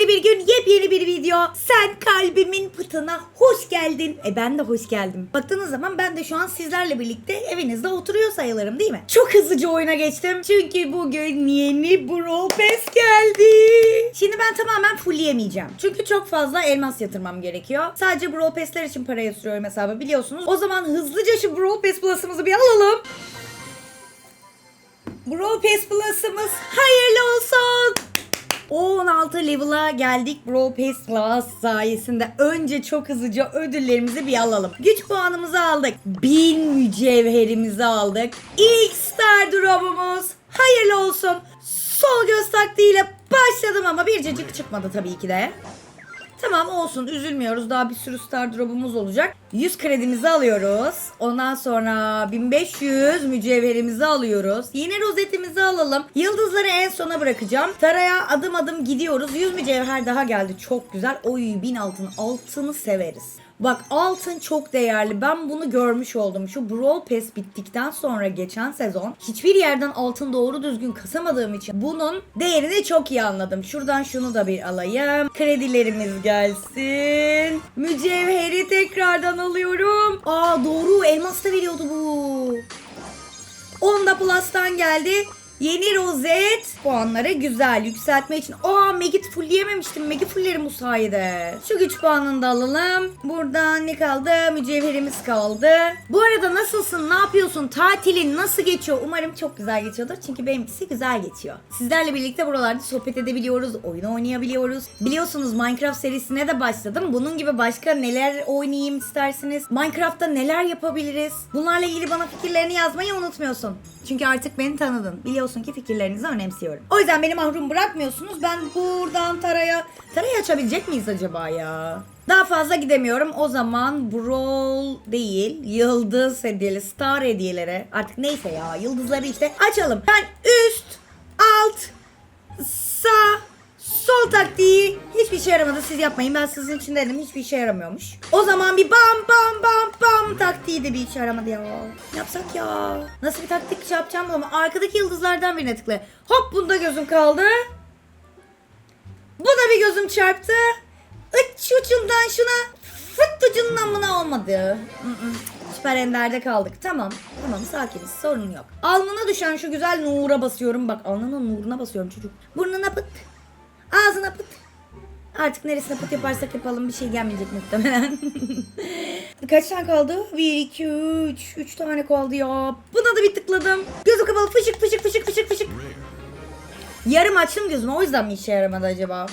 Yepyeni bir gün, yepyeni bir video. Sen kalbimin pıtına hoş geldin. E ben de hoş geldim. Baktığınız zaman ben de şu an sizlerle birlikte evinizde oturuyor sayılırım değil mi? Çok hızlıca oyuna geçtim. Çünkü bugün yeni Brawl Pass geldi. Şimdi ben tamamen fullleyemeyeceğim. Çünkü çok fazla elmas yatırmam gerekiyor. Sadece Brawl Pass'ler için para yatırıyorum hesabı biliyorsunuz. O zaman hızlıca şu Brawl Pass Plus'ımızı bir alalım. Brawl Pass Plus'ımız hayırlı olsun. 16 level'a geldik Brawl Pass Plus sayesinde. Önce çok hızlıca ödüllerimizi bir alalım. Güç puanımızı aldık. 1000 mücevherimizi aldık. İlk Star Drop'umuz hayırlı olsun. Sol göz taktiğiyle başladım ama bir cacık çıkmadı tabii ki de. Tamam olsun üzülmüyoruz. Daha bir sürü star drop'umuz olacak. 100 kredimizi alıyoruz. Ondan sonra 1500 mücevherimizi alıyoruz. Yine rozetimizi alalım. Yıldızları en sona bırakacağım. Taraya adım adım gidiyoruz. 100 mücevher daha geldi. Çok güzel. Oy 1000 altın. Altını severiz. Bak altın çok değerli. Ben bunu görmüş oldum. Şu Brawl Pass bittikten sonra geçen sezon hiçbir yerden altın doğru düzgün kasamadığım için bunun değerini çok iyi anladım. Şuradan şunu da bir alayım. Kredilerimiz gelsin. Mücevheri tekrardan alıyorum. Aa doğru elmas da veriyordu bu. 10 da Plus'tan geldi. Yeni rozet puanları güzel yükseltme için. Aa Meg'i fullleyememiştim. Meg'i fulllerim bu sayede. Şu güç puanını da alalım. Buradan ne kaldı? Mücevherimiz kaldı. Bu arada nasılsın? Ne yapıyorsun? Tatilin nasıl geçiyor? Umarım çok güzel geçiyordur. Çünkü benimkisi güzel geçiyor. Sizlerle birlikte buralarda sohbet edebiliyoruz. Oyun oynayabiliyoruz. Biliyorsunuz Minecraft serisine de başladım. Bunun gibi başka neler oynayayım istersiniz? Minecraft'ta neler yapabiliriz? Bunlarla ilgili bana fikirlerini yazmayı unutmuyorsun. Çünkü artık beni tanıdın. Biliyorsun ki fikirlerinizi önemsiyorum. O yüzden beni mahrum bırakmıyorsunuz. Ben buradan Tara'ya... Tara'yı açabilecek miyiz acaba ya? Daha fazla gidemiyorum. O zaman Brawl değil, Yıldız hediyeli, Star hediyeleri. Artık neyse ya, yıldızları işte açalım. Ben üst, alt, sağ, sol taktiği hiçbir işe yaramadı. Siz yapmayın. Ben sizin için dedim. Hiçbir işe yaramıyormuş. O zaman bir bam bam bam bam taktiği de bir işe yaramadı ya. Yapsak ya? Nasıl bir taktik şey yapacağım ama arkadaki yıldızlardan birine tıkla. Hop bunda gözüm kaldı. Bu da bir gözüm çarptı. Uç ucundan şuna fıt ucundan buna olmadı. Süper Ender'de kaldık. Tamam. Tamam sakiniz. Sorun yok. Alnına düşen şu güzel nura basıyorum. Bak alnının nuruna basıyorum çocuk. Burnuna pıt. Ağzına pıt. Artık neresine pıt yaparsak yapalım bir şey gelmeyecek muhtemelen. Kaç tane kaldı? 1, 2, 3. 3 tane kaldı ya. Buna da bir tıkladım. Gözüm kapalı fışık fışık fışık fışık fışık. Yarım açtım gözümü o yüzden mi işe yaramadı acaba?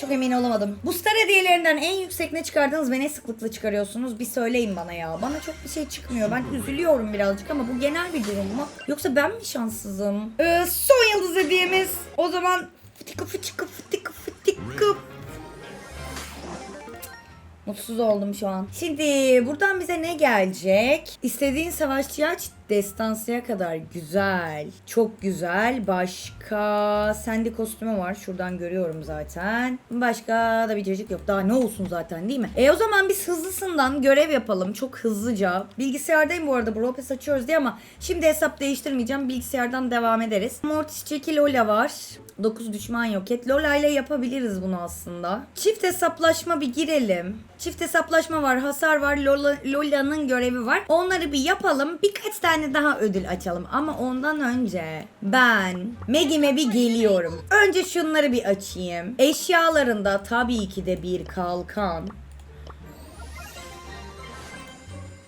Çok emin olamadım. Bu star hediyelerinden en yüksek ne çıkardınız ve ne sıklıkla çıkarıyorsunuz? Bir söyleyin bana ya. Bana çok bir şey çıkmıyor. Ben üzülüyorum birazcık ama bu genel bir durum mu? Yoksa ben mi şanssızım? Ee, son yıldız hediyemiz. O zaman fıtıkı fıtıkı fıtıkı fıtıkı. Mutsuz oldum şu an. Şimdi buradan bize ne gelecek? İstediğin savaşçıyı aç destansıya kadar. Güzel. Çok güzel. Başka sende kostümü var. Şuradan görüyorum zaten. Başka da bir cacık yok. Daha ne olsun zaten değil mi? E o zaman biz hızlısından görev yapalım. Çok hızlıca. Bilgisayardayım bu arada. Pass açıyoruz diye ama şimdi hesap değiştirmeyeceğim. Bilgisayardan devam ederiz. Mortis Çeki Lola var. 9 düşman yok et. Lola ile yapabiliriz bunu aslında. Çift hesaplaşma bir girelim. Çift hesaplaşma var, hasar var, Lola, Lola'nın görevi var. Onları bir yapalım. Birkaç tane daha ödül açalım. Ama ondan önce ben Meg'ime bir geliyorum. Önce şunları bir açayım. Eşyalarında tabii ki de bir kalkan.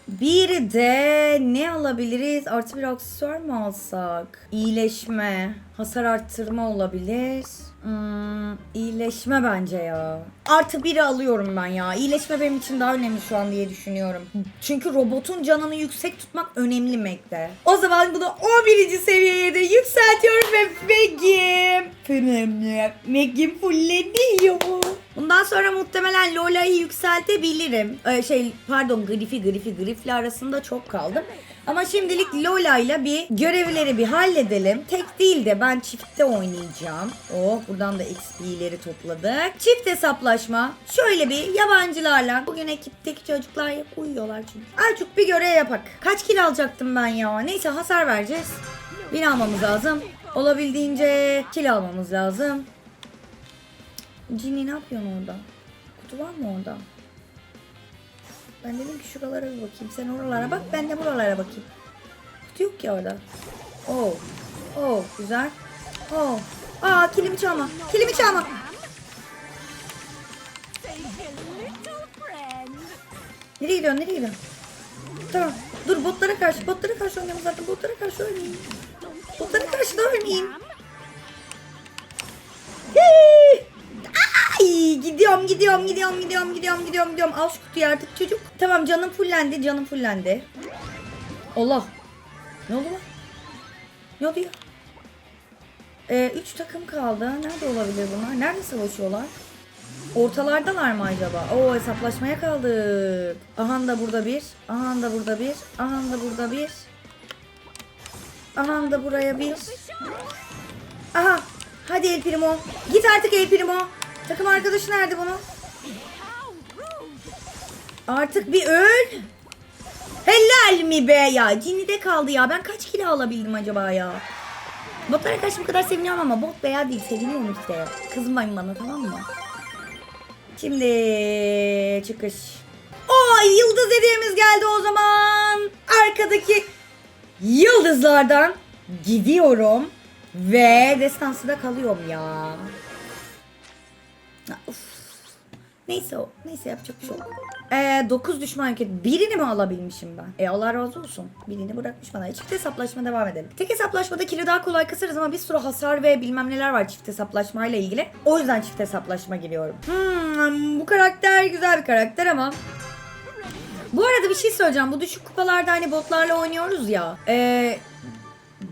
Bir de ne alabiliriz? Artı bir aksesuar mı alsak? İyileşme, hasar arttırma olabilir. Hmm, iyileşme bence ya. Artı biri alıyorum ben ya. İyileşme benim için daha önemli şu an diye düşünüyorum. Çünkü robotun canını yüksek tutmak önemli Mac'de. O zaman bunu 11. seviyeye de yükseltiyorum ve Meg'im. Meg'im fulleniyor. Bundan sonra muhtemelen Lola'yı yükseltebilirim. Ee, şey pardon Griff'i Griff'i Griff'le arasında çok kaldım. Ama şimdilik Lola ile bir görevleri bir halledelim. Tek değil de ben çiftte oynayacağım. Oh buradan da XP'leri topladık. Çift hesaplaşma. Şöyle bir yabancılarla. Bugün ekipteki çocuklar hep uyuyorlar çünkü. Azıcık bir görev yapak. Kaç kill alacaktım ben ya? Neyse hasar vereceğiz. Bin almamız lazım. Olabildiğince kill almamız lazım. Cini ne yapıyorsun orada? Kutu var mı orada? Ben dedim ki şuralara bir bakayım. Sen oralara bak ben de buralara bakayım. Kutu yok ki orada. Oo. Oo güzel. Oo. Aa kilimi çalma. Kilimi çalma. Nereye gidiyorsun? Nereye gidiyorsun? Tamam. Dur botlara karşı. Botlara karşı oynayalım zaten. Botlara karşı ölmeyeyim. Botlara karşı da ölmeyeyim. Gidiyorum gidiyorum gidiyorum gidiyorum gidiyorum gidiyorum gidiyorum. Al şu kutuyu artık çocuk. Tamam canım fullendi canım fullendi. Allah. Ne oldu lan? Ne oldu ya? Ee, üç takım kaldı. Nerede olabilir bunlar? Nerede savaşıyorlar? Ortalardalar mı acaba? Oo hesaplaşmaya kaldık. Aha da burada bir. Aha da burada bir. Aha da burada bir. Aha da buraya bir. Aha. Hadi El Primo. Git artık El Primo. Takım arkadaşı nerede bunun? Artık bir öl. Helal mi be ya? Cini'de kaldı ya. Ben kaç kilo alabildim acaba ya? Botlara karşı bu kadar seviniyorum ama bot veya değil seviniyorum işte. Kızmayın bana tamam mı? Şimdi çıkış. O yıldız hediyemiz geldi o zaman. Arkadaki yıldızlardan gidiyorum. Ve destansıda kalıyorum ya. Uf. Neyse o. Neyse yapacak bir şey yok. Ee, 9 düşman ülke. Birini mi alabilmişim ben? E Allah razı olsun. Birini bırakmış bana. E, Çift hesaplaşma devam edelim. Tek hesaplaşmada kili daha kolay kasarız ama bir sürü hasar ve bilmem neler var çift hesaplaşmayla ilgili. O yüzden çift hesaplaşma giriyorum. Hmm, bu karakter güzel bir karakter ama bu arada bir şey söyleyeceğim. Bu düşük kupalarda hani botlarla oynuyoruz ya. Ee,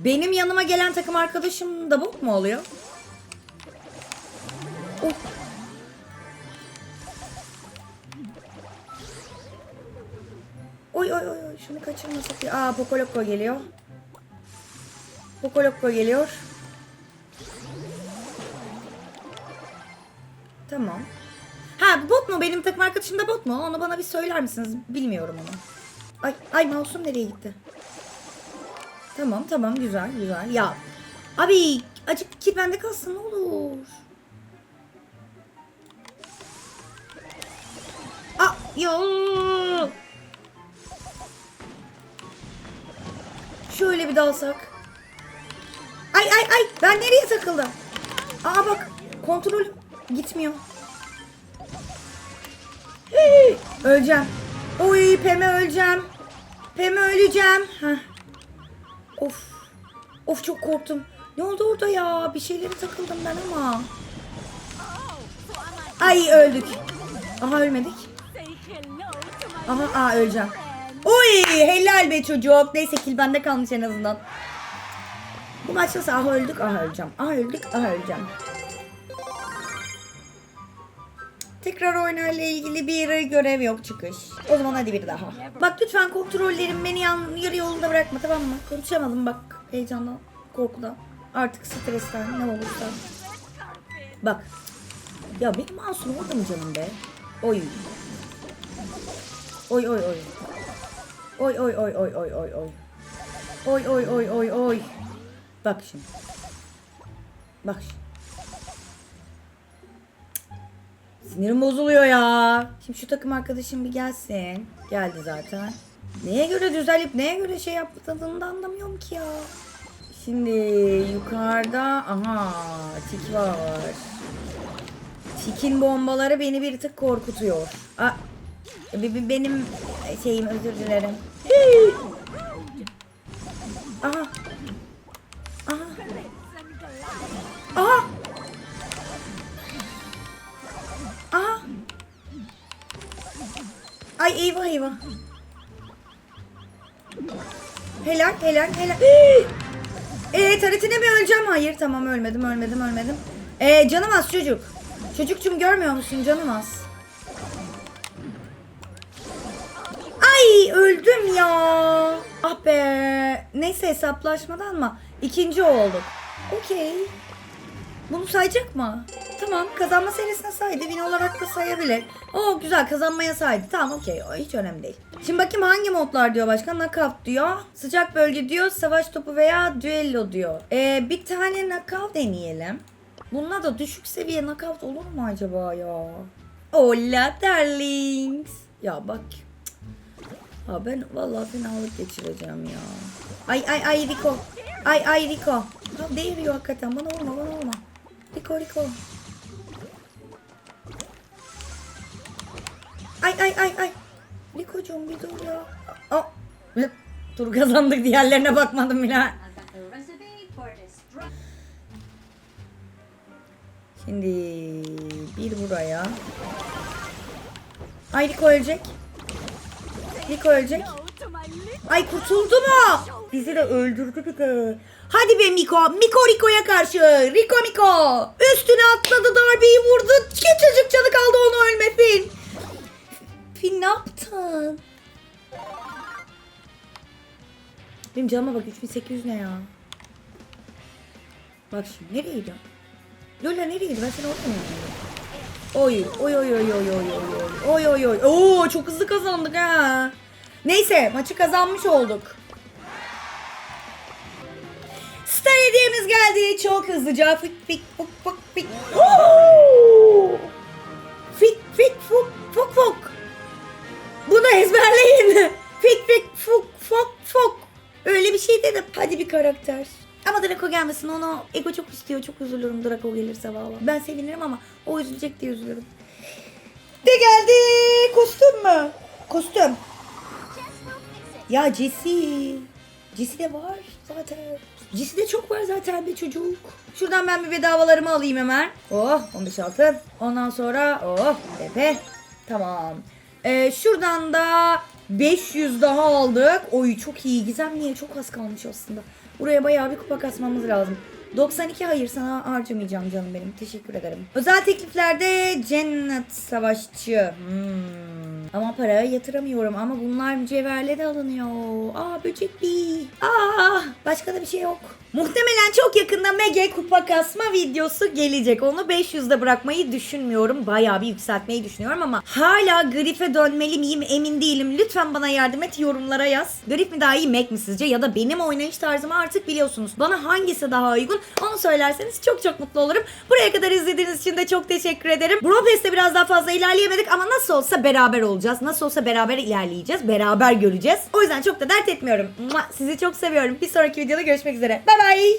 benim yanıma gelen takım arkadaşım da bot mu oluyor? Oy oy oy şunu kaçırmasak ya. Aa Pokoloko geliyor. Pokoloko geliyor. Tamam. Ha bot mu? Benim takım arkadaşım da bot mu? Onu bana bir söyler misiniz? Bilmiyorum onu. Ay, ay mouse'um nereye gitti? Tamam tamam güzel güzel. Ya abi acık ki bende kalsın ne olur. Aa ya. Şöyle bir dalsak. Ay ay ay ben nereye takıldım? Aa bak kontrol gitmiyor. Hii, öleceğim. Oy Pem'e öleceğim. Pem'e öleceğim. Heh. Of. Of çok korktum. Ne oldu orada ya? Bir şeylere takıldım ben ama. Ay öldük. Aha ölmedik. Aha aa öleceğim. Oy helal be çocuk. Neyse kill bende kalmış en azından. Bu maç nasıl? Aha öldük, aha öleceğim. Aha öldük, aha öleceğim. Tekrar oynarla ilgili bir görev yok çıkış. O zaman hadi bir daha. Bak lütfen kontrollerim beni yan, yarı yolda bırakma tamam mı? Konuşamadım bak heyecandan, korkudan. Artık stresten ne olursa. Bak. Ya benim masum orada mı canım be? Oy. Oy oy oy. Oy oy oy oy oy oy oy. Oy oy oy oy oy. Bak şimdi. Bak şimdi. Sinirim bozuluyor ya. Şimdi şu takım arkadaşım bir gelsin. Geldi zaten. Neye göre düzelip neye göre şey yaptığını da anlamıyorum ki ya. Şimdi yukarıda aha tik var. Tikin bombaları beni bir tık korkutuyor. Aa, benim şeyim özür dilerim. Aha. Aha. Aha. Aha. Ay eyvah eyvah. Helal helal helal. Hii. Ee taretine mi öleceğim? Hayır tamam ölmedim ölmedim ölmedim. Ee canım az çocuk. Çocukçum görmüyor musun canım az. Ay öldüm ya. Ah be. Neyse hesaplaşmadan mı? İkinci olduk. Okey. Bunu sayacak mı? Tamam kazanma serisine saydı. Win olarak da sayabilir. Oo güzel kazanmaya saydı. Tamam okey hiç önemli değil. Şimdi bakayım hangi modlar diyor başka? Knockout diyor. Sıcak bölge diyor. Savaş topu veya düello diyor. Ee, bir tane knockout deneyelim. Bununla da düşük seviye knockout olur mu acaba ya? Hola darlings. Ya bak. Ha ben vallahi fenalık geçireceğim ya. Ay ay ay Rico. Ay ay Rico. Ha değiyor hakikaten. Bana vurma bana vurma. Rico Rico. Ay ay ay ay. Rico'cum bir dur ya. Aa. Tur kazandık diğerlerine bakmadım bile. Şimdi bir buraya. Ay Rico ölecek. Rico ölecek. Ay kurtuldu mu? Bizi de öldürdü de. Hadi be Miko. Miko Rico'ya karşı. Rico Miko. Üstüne atladı darbeyi vurdu. Küçücük canı kaldı onu ölme Fin. Fin ne yaptın? Benim canıma bak 3800 ne ya? Bak şimdi nereye gidiyorsun? Lola nereye gidiyor? Ben seni orada mı Oy oy oy oy oy oy oy oy oy oy Oo çok hızlı kazandık ha. Neyse maçı kazanmış olduk. Star hediyemiz geldi çok hızlıca. Fik fik fuk fuk fik. Oo! Fik fik fuk fuk fuk. Bunu ezberleyin. Fik fik fuk fuk fuk. Öyle bir şey dedim. Hadi bir karakter. Ama Draco gelmesin onu Ego çok istiyor. Çok üzülürüm Draco gelirse valla. Ben sevinirim ama o üzülecek diye üzülürüm. De geldi. Kostüm mü? Kostüm. Ya Jessie. Jessie de var zaten. Jessie de çok var zaten bir çocuk. Şuradan ben bir bedavalarımı alayım hemen. Oh 15 altın. Ondan sonra oh tepe. Tamam. Ee, şuradan da 500 daha aldık. Oy çok iyi. Gizem niye? Çok az kalmış aslında. Buraya bayağı bir kupa kasmamız lazım. 92 hayır sana harcamayacağım canım benim. Teşekkür ederim. Özel tekliflerde cennet savaşçı. Hmm. Ama paraya yatıramıyorum ama bunlar mücevherle de alınıyor. Aa böcekli. Aa başka da bir şey yok. Muhtemelen çok yakında Mega kupa kasma videosu gelecek. Onu 500'de bırakmayı düşünmüyorum. Bayağı bir yükseltmeyi düşünüyorum ama hala Grif'e dönmeli miyim emin değilim. Lütfen bana yardım et yorumlara yaz. Grif mi daha iyi Mac mi sizce? Ya da benim oynayış tarzımı artık biliyorsunuz. Bana hangisi daha uygun onu söylerseniz çok çok mutlu olurum. Buraya kadar izlediğiniz için de çok teşekkür ederim. Bro Pass'te biraz daha fazla ilerleyemedik ama nasıl olsa beraber olacağız. Nasıl olsa beraber ilerleyeceğiz. Beraber göreceğiz. O yüzden çok da dert etmiyorum. Sizi çok seviyorum. Bir sonraki videoda görüşmek üzere. Bye bye.